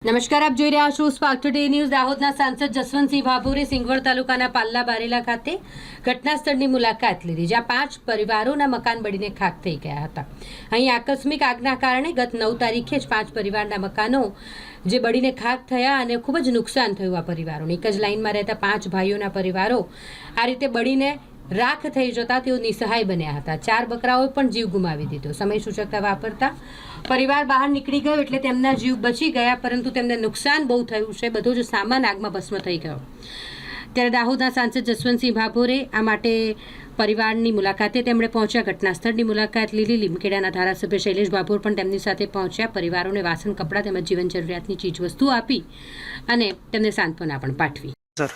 નમસ્કાર, આપ જોઈ રહ્યા છો સ્પાર્ક ટુડે ન્યૂઝ દાહોદના સાંસદ જસવંતસિંહ ભાભોરે સિંગવડ તાલુકાના પાલ્લા બારેલા ખાતે ઘટના સ્થળની મુલાકાત લીધી, જ્યાં પાંચ પરિવારોના મકાન બળીને ખાક થઈ ગયા હતા. અહીં આકસ્મિક આગના કારણે ગત નવ તારીખે જ પાંચ પરિવારના મકાનો જે બળીને ખાક થયા અને ખૂબ જ નુકસાન થયું આ પરિવારોને. એક જ લાઇનમાં રહેતા પાંચ ભાઈઓના પરિવારો આ રીતે બળીને રાખ થઈ જતા તેઓ નિસહાય બન્યા હતા. ચાર બકરાઓએ પણ જીવ ગુમાવી દીધો. સમય સૂચકતા વાપરતા પરિવાર બહાર નીકળી ગયો એટલે તેમના જીવ બચી ગયા, પરંતુ તેમને નુકસાન બહુ થયું છે. બધો જ સામાન આગમાં ભસ્મ થઈ ગયો. ત્યારે દાહોદના સાંસદ જસવંતસિંહ ભાભોરે આ માટે પરિવારની મુલાકાતે તેમણે પહોંચ્યા. ઘટના સ્થળની મુલાકાત લીધી લીમખેડાના ધારાસભ્ય શૈલેષ ભાભોર પણ તેમની સાથે પહોંચ્યા. પરિવારોને વાસણ, કપડાં તેમજ જીવન જરૂરિયાતની ચીજવસ્તુ આપી અને તેમને સાંત્વના પણ પાઠવી. સર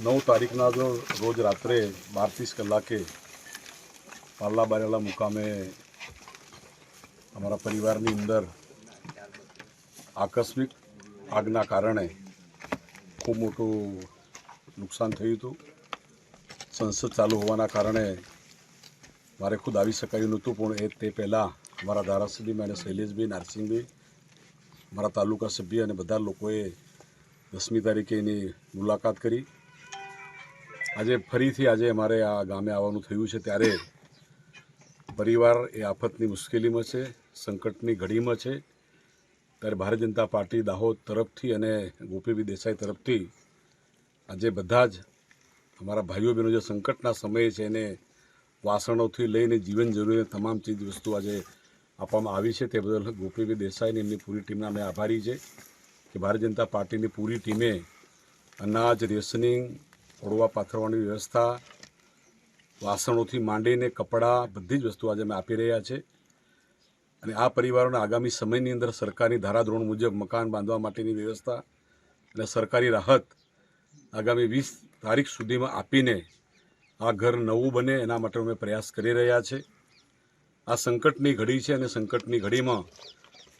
નવ તારીખના જો રોજ રાત્રે બાર ત્રીસ કલાકે પાર્લા બારેલા મુકામે અમારા પરિવારની અંદર આકસ્મિક આગના કારણે ખૂબ મોટું નુકસાન થયું હતું. સંસદ ચાલુ હોવાના કારણે મારે ખુદ આવી શકાયું નહોતું, પણ એ તે પહેલાં અમારા ધારાસભ્ય અને શૈલેષભાઈ, નારસિંહભાઈ, મારા તાલુકા સભ્ય અને બધા લોકોએ દસમી તારીખે એની મુલાકાત કરી. આજે ફરીથી આજે અમારે આ ગામે આવવાનું થયું છે ત્યારે પરિવાર એ આફતની મુશ્કેલીમાં છે, સંકટની ઘડીમાં છે. ત્યારે ભારતીય જનતા પાર્ટી દાહોદ તરફથી અને ગોપીબી દેસાઈ તરફથી આજે બધા જ અમારા ભાઈઓ બહેનો જે સંકટના સમયે છે એને વાસણોથી લઈને જીવન જરૂરી તમામ ચીજ વસ્તુ આજે આપવામાં આવી છે તે બદલ ગોપીબી દેસાઈની એમની પૂરી ટીમના અમે આભારી છે કે ભારતીય જનતા પાર્ટીની પૂરી ટીમે અનાજ, રેશનિંગ ઓળવા પાથરવાની વ્યવસ્થા, વાસણોથી માંડીને કપડાં, બધી જ વસ્તુ આજે અમે આપી રહ્યા છે. અને આ પરિવારોને આગામી સમયની અંદર સરકારની ધારાધોરણ મુજબ મકાન બાંધવા માટેની વ્યવસ્થા અને સરકારી રાહત આગામી વીસ તારીખ સુધીમાં આપીને આ ઘર નવું બને એના માટે અમે પ્રયાસ કરી રહ્યા છે. આ સંકટની ઘડી છે અને સંકટની ઘડીમાં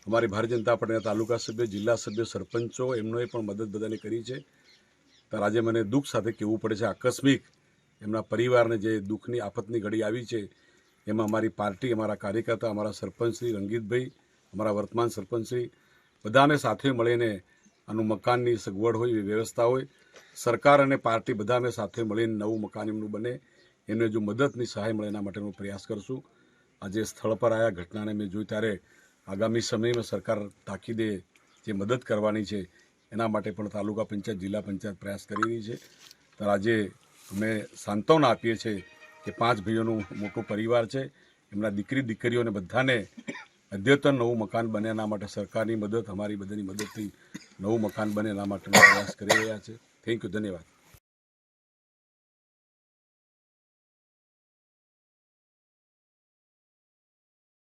અમારી ભારતીય જનતા પાર્ટીના તાલુકા સભ્ય, જિલ્લા સભ્ય, સરપંચો એમનોએ પણ મદદ બધાને કરી છે. ત્યારે આજે મને દુઃખ સાથે કહેવું પડે છે, આકસ્મિક એમના પરિવારને જે દુઃખની, આફતની ઘડી આવી છે, એમાં અમારી પાર્ટી, અમારા કાર્યકર્તા, અમારા સરપંચશ્રી રંગીતભાઈ, અમારા વર્તમાન સરપંચશ્રી બધાને સાથે મળીને આનું મકાનની સગવડ હોય એવી વ્યવસ્થા હોય. સરકાર અને પાર્ટી બધાને સાથે મળીને નવું મકાન એમનું બને. એમને જો મદદની સહાય મળે એના માટેનો પ્રયાસ કરશું. આજે સ્થળ પર આવ્યા ઘટનાને મેં જોઈ ત્યારે આગામી સમયમાં સરકાર તાકીદે જે મદદ કરવાની છે એના માટે પણ તાલુકા પંચાયત, જિલ્લા પંચાયત પ્રયાસ કરી રહી છે. તો આજે અમે સાંત્વના આપીએ છીએ કે પાંચ ભાઈઓનું મોટો પરિવાર છે. એમના દીકરી, દીકરીઓને બધાને અદ્યતન નવું મકાન બને એના માટે સરકારની મદદ, અમારી બધાની મદદથી નવું મકાન બને એના માટેનો પ્રયાસ કરી રહ્યા છે થેન્ક યુ ધન્યવાદ.